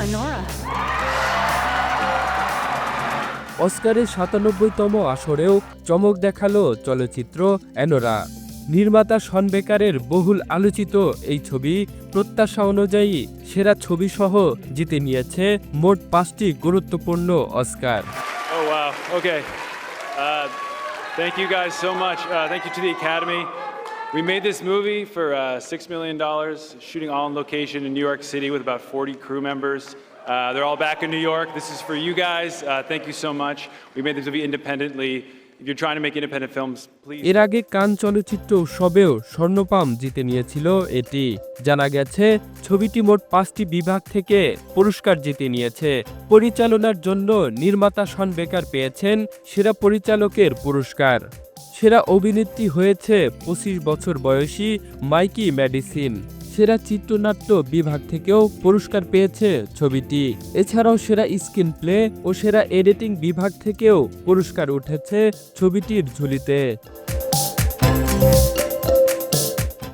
Honora. অস্কারের সাতানব্বইতম আসরেও চমক দেখাল চলচ্চিত্র অ্যানোরা নির্মাতা শন বেকারের বহুল আলোচিত এই ছবি প্রত্যাশা অনুযায়ী সেরা ছবিসহ জিতে নিয়েছে মোট পাঁচটি গুরুত্বপূর্ণ Oscar Oh, wow. Okay. Uh, thank you guys so much. Uh, thank you to the Academy. We made this movie for uh, $6 million, shooting all on location in New York City with about 40 crew members. Uh, they're all back in New York. This is for you guys. Uh, thank you so much. We made this movie independently. If you're trying to make independent films, please. এর আগে কান চলচ্চিত্র উৎসবেও স্বর্ণপাম জিতে নিয়েছিল এটি জানা গেছে ছবিটি মোট পাঁচটি বিভাগ থেকে পুরস্কার জিতে নিয়েছে পরিচালনার জন্য নির্মাতা শন বেকার পেয়েছেন সেরা পরিচালকের পুরস্কার সেরা অভিনেত্রী হয়েছে পঁচিশ বছর বয়সী মাইকি ম্যাডিসিন। সেরা চিত্রনাট্য বিভাগ থেকেও পুরস্কার পেয়েছে ছবিটি। এছাড়াও সেরা স্ক্রিন প্লে ও সেরা এডিটিং বিভাগ থেকেও পুরস্কার উঠেছে ছবিটির ঝুলিতে।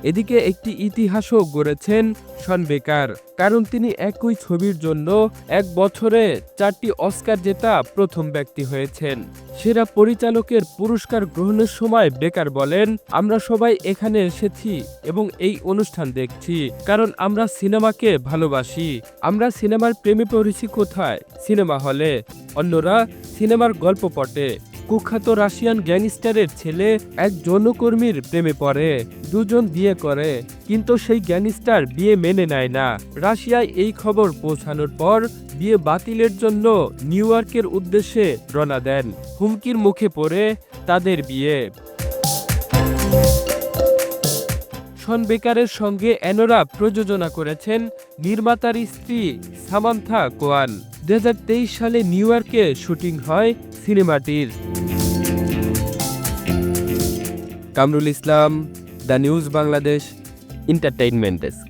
এদিকে একটি ইতিহাসও গড়েছেন শন বেকার, কারণ তিনি একই ছবির জন্য এক বছরে চারটি অস্কার জেতা প্রথম ব্যক্তি হয়েছেন। সেরা পরিচালকের পুরস্কার গ্রহণের সময় বেকার বলেন, আমরা সবাই এখানে এসেছি এবং এই অনুষ্ঠান দেখছি, কারণ আমরা সিনেমাকে ভালোবাসি। আমরা সিনেমার প্রেমে পড়েছি কোথায়? সিনেমা হলে। অন্যরা সিনেমার গল্প পটে। কুখ্যাত রাশিয়ান গ্যাংস্টারের ছেলে এক যৌনকর্মীর প্রেমে পড়ে, দুজন বিয়ে করে, কিন্তু সেই গ্যাংস্টার বিয়ে মেনে নেয় না। রাশিয়ায় এই খবর পৌঁছানোর পর বিয়ে বাতিলের জন্য নিউ ইয়র্কের উদ্দেশ্যে রওনা দেন। হুমকির মুখে পড়ে তাদের বিয়ে। শন বেকারের সঙ্গে অ্যানোরা প্রযোজনা করেছেন নির্মাতার স্ত্রী সামান্থা কোয়ান। দুই হাজার তেইশ সালে নিউ ইয়র্কে শুটিং হয় সিনেমাটির। Kamrul Islam the news Bangladesh entertainment desk.